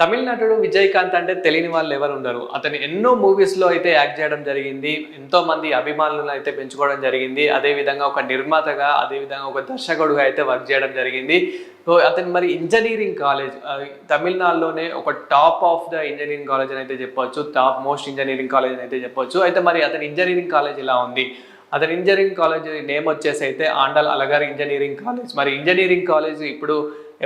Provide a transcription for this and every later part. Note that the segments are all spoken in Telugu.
తమిళనాడు విజయకాంత్ అంటే తెలియని వాళ్ళు ఎవరు ఉండరు. అతను ఎన్నో మూవీస్లో అయితే యాక్ట్ చేయడం జరిగింది. ఎంతో మంది అభిమానులను అయితే పెంచుకోవడం జరిగింది. అదేవిధంగా ఒక నిర్మాతగా అదే విధంగా ఒక దర్శకుడుగా అయితే వర్క్ చేయడం జరిగింది. సో అతను మరి ఇంజనీరింగ్ కాలేజ్ తమిళనాడులోనే ఒక top of the engineering college అని అయితే చెప్పొచ్చు. టాప్ మోస్ట్ ఇంజనీరింగ్ కాలేజ్ అని అయితే చెప్పొచ్చు. అయితే మరి అతని ఇంజనీరింగ్ కాలేజ్ ఇలా ఉంది? అతని ఇంజనీరింగ్ కాలేజ్ నేమ్ వచ్చేసి అయితే ఆండల్ అలగార్ ఇంజనీరింగ్ కాలేజ్ మరి ఇంజనీరింగ్ కాలేజ్ ఇప్పుడు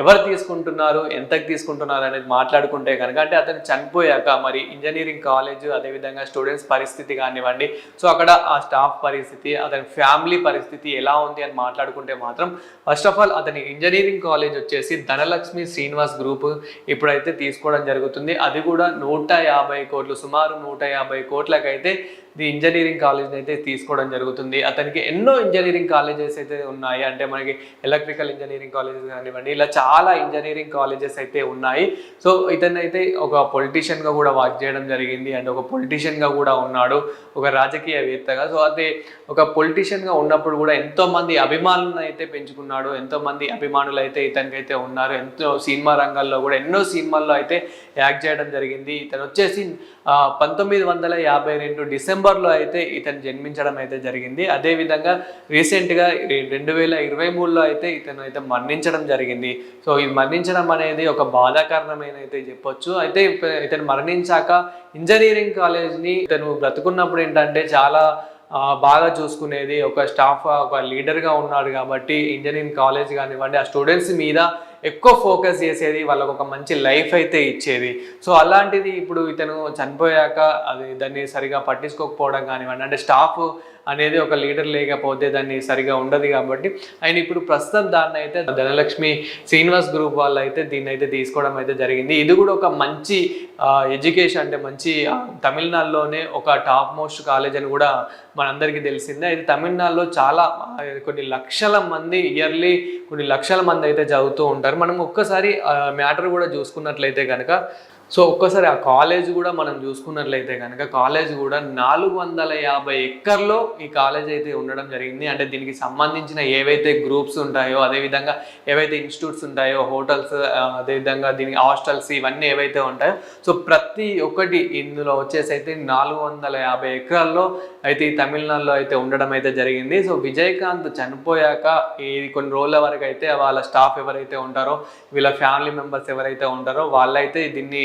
ఎవరు తీసుకుంటున్నారు ఎంతకు తీసుకుంటున్నారు అనేది మాట్లాడుకుంటే కనుక అంటే అతను చనిపోయాక మరి ఇంజనీరింగ్ కాలేజ్ అదేవిధంగా స్టూడెంట్స్ పరిస్థితి కానివ్వండి. సో అక్కడ ఆ స్టాఫ్ పరిస్థితి అతని ఫ్యామిలీ పరిస్థితి ఎలా ఉంది అని మాట్లాడుకుంటే మాత్రం ఫస్ట్ ఆఫ్ ఆల్ అతని ఇంజనీరింగ్ కాలేజ్ వచ్చేసి ధనలక్ష్మి శ్రీనివాస్ గ్రూప్ ఇప్పుడైతే తీసుకోవడం జరుగుతుంది. అది కూడా నూట యాభై కోట్లు సుమారు నూట యాభై కోట్లకైతే ది ఇంజనీరింగ్ కాలేజ్ అయితే తీసుకోవడం జరుగుతుంది. అతనికి ఎన్నో ఇంజనీరింగ్ కాలేజెస్ అయితే ఉన్నాయి. అంటే మనకి ఎలక్ట్రికల్ ఇంజనీరింగ్ కాలేజెస్ కానివ్వండి ఇలా చాలా ఇంజనీరింగ్ కాలేజెస్ అయితే ఉన్నాయి. సో ఇతను అయితే ఒక పొలిటీషియన్గా కూడా వర్క్ చేయడం జరిగింది. అండ్ ఒక పొలిటీషియన్గా కూడా ఉన్నాడు. ఒక రాజకీయవేత్తగా. సో అదే ఒక పొలిటీషియన్గా ఉన్నప్పుడు కూడా ఎంతోమంది అభిమానులను అయితే పెంచుకున్నాడు. ఎంతోమంది అభిమానులు అయితే ఇతనికైతే ఉన్నారు. ఎంతో సినిమా రంగాల్లో కూడా ఎన్నో సినిమాల్లో అయితే యాక్ట్ చేయడం జరిగింది. ఇతను వచ్చేసి పంతొమ్మిది వందల యాభై రెండు డిసెంబర్ డిసెంబర్లో అయితే ఇతను జన్మించడం అయితే జరిగింది. అదేవిధంగా రీసెంట్గా రెండు వేల ఇరవై మూడులో అయితే ఇతను అయితే మరణించడం జరిగింది. సో ఇది మరణించడం అనేది ఒక బాధాకరణమైన అయితే చెప్పొచ్చు. అయితే ఇతను మరణించాక ఇంజనీరింగ్ కాలేజ్ని ఇతను బ్రతుకున్నప్పుడు ఏంటంటే చాలా బాగా చూసుకునేది. ఒక స్టాఫ్ ఒక లీడర్గా ఉన్నాడు కాబట్టి ఇంజనీరింగ్ కాలేజ్ కానివ్వండి ఆ స్టూడెంట్స్ మీద ఎక్కువ ఫోకస్ చేసేది వాళ్ళకు ఒక మంచి లైఫ్ అయితే ఇచ్చేది. సో అలాంటిది ఇప్పుడు ఇతను చనిపోయాక అది దాన్ని సరిగా పట్టించుకోకపోవడం కానివ్వండి అంటే స్టాఫ్ అనేది ఒక లీడర్ లేకపోతే దాన్ని సరిగా ఉండదు కాబట్టి ఆయన ఇప్పుడు ప్రస్తుతం దాన్ని అయితే ధనలక్ష్మి శ్రీనివాస్ గ్రూప్ వాళ్ళు అయితే దీన్ని అయితే తీసుకోవడం అయితే జరిగింది. ఇది కూడా ఒక మంచి ఎడ్యుకేషన్ అంటే మంచి తమిళనాడులోనే ఒక టాప్ మోస్ట్ కాలేజ్ అని కూడా మనందరికీ తెలిసిందే. అయితే తమిళనాడులో చాలా కొన్ని లక్షల మంది ఇయర్లీ కొన్ని లక్షల మంది అయితే చదువుతూ ఉంటారు. మనం ఒక్కసారి మ్యాటర్ కూడా చూసుకున్నట్లయితే కనుక సో ఒక్కసారి ఆ కాలేజ్ కూడా మనం చూసుకున్నట్లయితే కనుక కాలేజ్ కూడా నాలుగు వందల యాభై ఎక్కర్లో ఈ కాలేజ్ అయితే ఉండడం జరిగింది. అంటే దీనికి సంబంధించిన ఏవైతే గ్రూప్స్ ఉంటాయో అదేవిధంగా ఏవైతే ఇన్స్టిట్యూట్స్ ఉంటాయో హోటల్స్ అదేవిధంగా దీనికి హాస్టల్స్ ఇవన్నీ ఏవైతే ఉంటాయో సో ప్రతి ఒక్కటి ఇందులో వచ్చేసి అయితే నాలుగు వందల యాభై ఎకరాల్లో అయితే ఈ తమిళనాడులో అయితే ఉండడం అయితే జరిగింది. సో విజయకాంత్ చనిపోయాక ఇది కొన్ని రోజుల వరకు అయితే వాళ్ళ స్టాఫ్ ఎవరైతే ఉంటారో వీళ్ళ ఫ్యామిలీ మెంబర్స్ ఎవరైతే ఉంటారో వాళ్ళైతే దీన్ని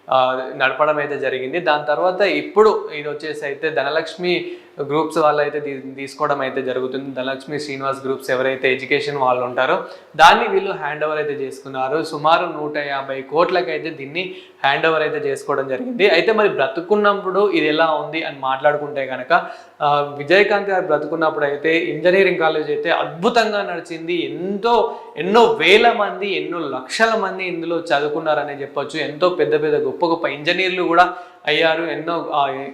నడపడం అయితే జరిగింది. దాని తర్వాత ఇప్పుడు ఇది వచ్చేసి అయితే ధనలక్ష్మి గ్రూప్స్ వాళ్ళు అయితే తీసుకోవడం అయితే జరుగుతుంది. ధనలక్ష్మి శ్రీనివాస్ గ్రూప్స్ ఎవరైతే ఎడ్యుకేషన్ వాళ్ళు ఉంటారో దాన్ని వీళ్ళు హ్యాండ్ ఓవర్ అయితే చేసుకున్నారు. సుమారు నూట యాభై కోట్లకైతే దీన్ని హ్యాండ్ ఓవర్ అయితే చేసుకోవడం జరిగింది. అయితే మరి బ్రతుకున్నప్పుడు ఇది ఎలా ఉంది అని మాట్లాడుకుంటే కనుక విజయకాంత్ గారు బ్రతుకున్నప్పుడు అయితే ఇంజనీరింగ్ కాలేజ్ అయితే అద్భుతంగా నడిచింది. ఎంతో ఎన్నో వేల మంది ఎన్నో లక్షల మంది ఇందులో చదువుకున్నారనే చెప్పొచ్చు. ఎంతో పెద్ద పెద్ద గొప్ప గొప్ప గొప్ప ఇంజనీర్లు కూడా అయ్యారు. ఎన్నో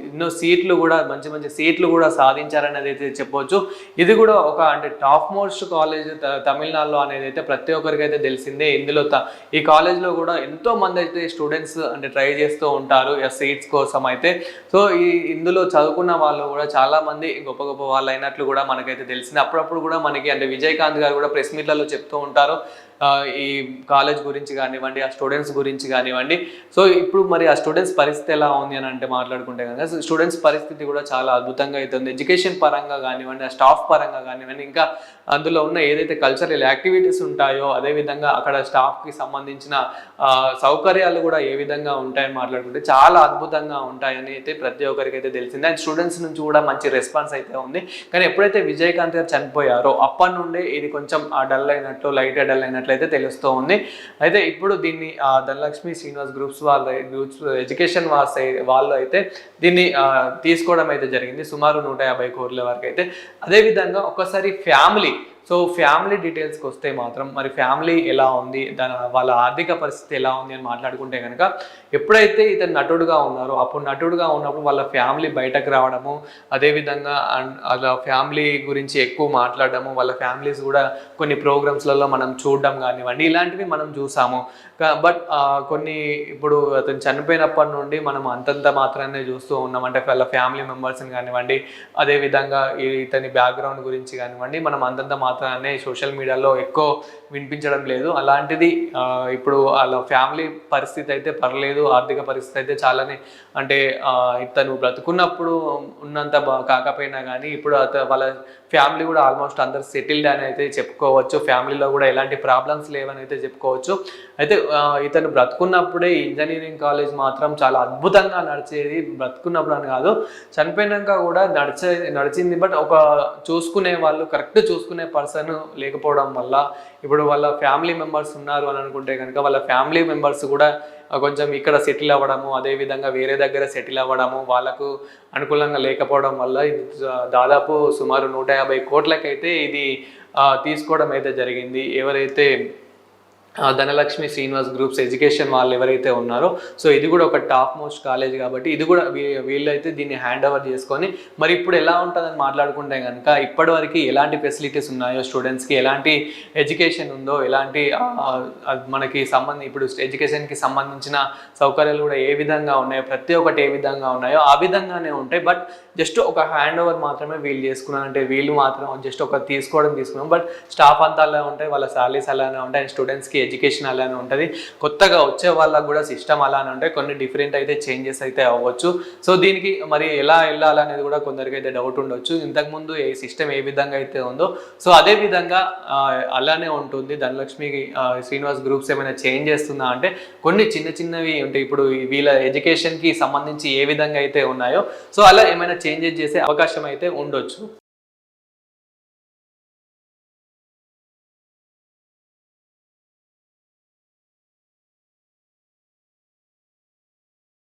ఎన్నో సీట్లు కూడా మంచి మంచి సీట్లు కూడా సాధించారనేది అయితే చెప్పవచ్చు ఇది కూడా ఒక అంటే టాప్ మోస్ట్ కాలేజ్ తమిళనాడులో అనేది అయితే ప్రతి ఒక్కరికి అయితే తెలిసిందే. ఇందులో ఈ కాలేజ్లో కూడా ఎంతో మంది అయితే స్టూడెంట్స్ అంటే ట్రై చేస్తూ ఉంటారు సీట్స్ కోసం అయితే. సో ఈ ఇందులో చదువుకున్న వాళ్ళు కూడా చాలా మంది గొప్ప గొప్ప వాళ్ళు అయినట్లు కూడా మనకైతే తెలిసింది. అప్పుడప్పుడు కూడా మనకి అంటే విజయకాంత్ గారు కూడా ప్రెస్ మీట్లలో చెప్తూ ఉంటారు. ఈ కాలేజ్ గురించి కానివ్వండి ఆ స్టూడెంట్స్ గురించి కానివ్వండి. సో ఇప్పుడు మరి ఆ స్టూడెంట్స్ పరిస్థితి ఎలా ఉంది అని అంటే మాట్లాడుకుంటే కనుక స్టూడెంట్స్ పరిస్థితి కూడా చాలా అద్భుతంగా అవుతుంది ఎడ్యుకేషన్ పరంగా కానివ్వండి ఆ స్టాఫ్ పరంగా కానివ్వండి ఇంకా అందులో ఉన్న ఏదైతే కల్చరల్ యాక్టివిటీస్ ఉంటాయో అదేవిధంగా అక్కడ స్టాఫ్కి సంబంధించిన సౌకర్యాలు కూడా ఏ విధంగా ఉంటాయని మాట్లాడుకుంటే చాలా అద్భుతంగా ఉంటాయని అయితే ప్రతి ఒక్కరికి అయితే తెలిసింది. అండ్ స్టూడెంట్స్ నుంచి కూడా మంచి రెస్పాన్స్ అయితే ఉంది. కానీ ఎప్పుడైతే విజయకాంత్ గారు చనిపోయారో అప్పటి నుండే ఇది కొంచెం డల్ అయినట్లు లైట్ డల్ అయినట్లయితే తెలుస్తూ ఉంది అయితే ఇప్పుడు దీన్ని ధనలక్ష్మి శ్రీనివాస్ గ్రూప్స్ వాళ్ళ గ్రూప్స్ ఎడ్యుకేషన్ వాళ్ళ సైడ్ వాళ్ళు అయితే దీన్ని తీసుకోవడం అయితే జరిగింది. సుమారు నూట యాభై కోట్ల వరకు అయితే. అదేవిధంగా ఒకసారి ఫ్యామిలీ సో ఫ్యామిలీ డీటెయిల్స్కి వస్తే మాత్రం మరి ఫ్యామిలీ ఎలా ఉంది? దాని వాళ్ళ ఆర్థిక పరిస్థితి ఎలా ఉంది అని మాట్లాడుకుంటే కనుక ఎప్పుడైతే ఇతను నటుడుగా ఉన్నారో అప్పుడు నటుడుగా ఉన్నప్పుడు వాళ్ళ ఫ్యామిలీ బయటకు రావడము అదేవిధంగా అండ్ వాళ్ళ ఫ్యామిలీ గురించి ఎక్కువ మాట్లాడడము వాళ్ళ ఫ్యామిలీస్ కూడా కొన్ని ప్రోగ్రామ్స్లలో మనం చూడడం కానివ్వండి ఇలాంటివి మనం చూసాము. బట్ కొన్ని ఇప్పుడు అతను చనిపోయినప్పటి నుండి మనం అంతంత మాత్రమే చూస్తూ ఉన్నాం. అంటే వాళ్ళ ఫ్యామిలీ మెంబర్స్ని కానివ్వండి అదేవిధంగా ఈ- ఇతని బ్యాక్గ్రౌండ్ గురించి కానివ్వండి మనం అంతంత మాత్రం మాత్రాన్ని సోషల్ మీడియాలో ఎక్కువ వినిపించడం లేదు. అలాంటిది ఇప్పుడు వాళ్ళ ఫ్యామిలీ పరిస్థితి అయితే పర్లేదు ఆర్థిక పరిస్థితి అయితే చాలానే అంటే ఇతను బ్రతుకున్నప్పుడు ఉన్నంత కాకపోయినా కానీ ఇప్పుడు అత వాళ్ళ ఫ్యామిలీ కూడా ఆల్మోస్ట్ అందరు సెటిల్డ్ అని అయితే చెప్పుకోవచ్చు. ఫ్యామిలీలో కూడా ఎలాంటి ప్రాబ్లమ్స్ లేవని అయితే చెప్పుకోవచ్చు. అయితే ఇతను బ్రతుకున్నప్పుడే ఇంజనీరింగ్ కాలేజ్ మాత్రం చాలా అద్భుతంగా నడిచేది. బ్రతుకున్నప్పుడు అని కాదు చనిపోయినాక కూడా నడిచే నడిచింది. బట్ ఒక చూసుకునే వాళ్ళు కరెక్ట్ చూసుకునే పర్సన్ లేకపోవడం వల్ల ఇప్పుడు వాళ్ళ ఫ్యామిలీ మెంబర్స్ ఉన్నారు అని అనుకుంటే కనుక వాళ్ళ ఫ్యామిలీ మెంబర్స్ కూడా కొంచెం ఇక్కడ సెటిల్ అవ్వడము అదేవిధంగా వేరే దగ్గర సెటిల్ అవ్వడము వాళ్ళకు అనుకూలంగా లేకపోవడం వల్ల దాదాపు సుమారు నూట యాభై కోట్లకైతే ఇది తీసుకోవడం అయితే జరిగింది. ఎవరైతే ధనలక్ష్మి శ్రీనివాస్ గ్రూప్స్ ఎడ్యుకేషన్ వాళ్ళు ఎవరైతే ఉన్నారో సో ఇది కూడా ఒక టాప్ మోస్ట్ కాలేజ్ కాబట్టి ఇది కూడా వీ- వీళ్ళైతే దీన్ని హ్యాండ్ ఓవర్ చేసుకొని మరి ఇప్పుడు ఎలా ఉంటుందని మాట్లాడుకుంటే కనుక ఇప్పటివరకు ఎలాంటి ఫెసిలిటీస్ ఉన్నాయో స్టూడెంట్స్కి ఎలాంటి ఎడ్యుకేషన్ ఉందో ఎలాంటి మనకి సంబంధం ఇప్పుడు ఎడ్యుకేషన్కి సంబంధించిన సౌకర్యాలు కూడా ఏ విధంగా ఉన్నాయో ప్రతి ఒక్కటి ఏ విధంగా ఉన్నాయో ఆ విధంగానే ఉంటాయి. బట్ జస్ట్ ఒక హ్యాండ్ ఓవర్ మాత్రమే వీళ్ళు చేసుకున్నాను అంటే వీళ్ళు మాత్రం జస్ట్ ఒక తీసుకోవడం తీసుకున్నాం. బట్ స్టాఫ్ అంతా అలా ఉంటాయి. వాళ్ళ శాలరీస్ అలానే ఉంటాయి. అండ్ స్టూడెంట్స్కి ఎడ్యుకేషన్ అలానే ఉంటుంది. కొత్తగా వచ్చే వాళ్ళకు కూడా సిస్టమ్ అలానే ఉంటాయి కొన్ని డిఫరెంట్ అయితే చేంజెస్ అయితే అవ్వచ్చు. సో దీనికి మరి ఎలా వెళ్ళాలనేది కూడా కొందరికి అయితే డౌట్ ఉండొచ్చు ఇంతకుముందు ఏ సిస్టమ్ ఏ విధంగా అయితే ఉందో సో అదే విధంగా అలానే ఉంటుంది. ధనలక్ష్మి శ్రీనివాస్ గ్రూప్స్ ఏమైనా చేంజ్ చేస్తుందా అంటే కొన్ని చిన్న చిన్నవి ఉంటాయి. ఇప్పుడు వీళ్ళ ఎడ్యుకేషన్కి సంబంధించి ఏ విధంగా అయితే ఉన్నాయో సో అలా ఏమైనా చేంజెస్ చేసే అవకాశం అయితే ఉండొచ్చు.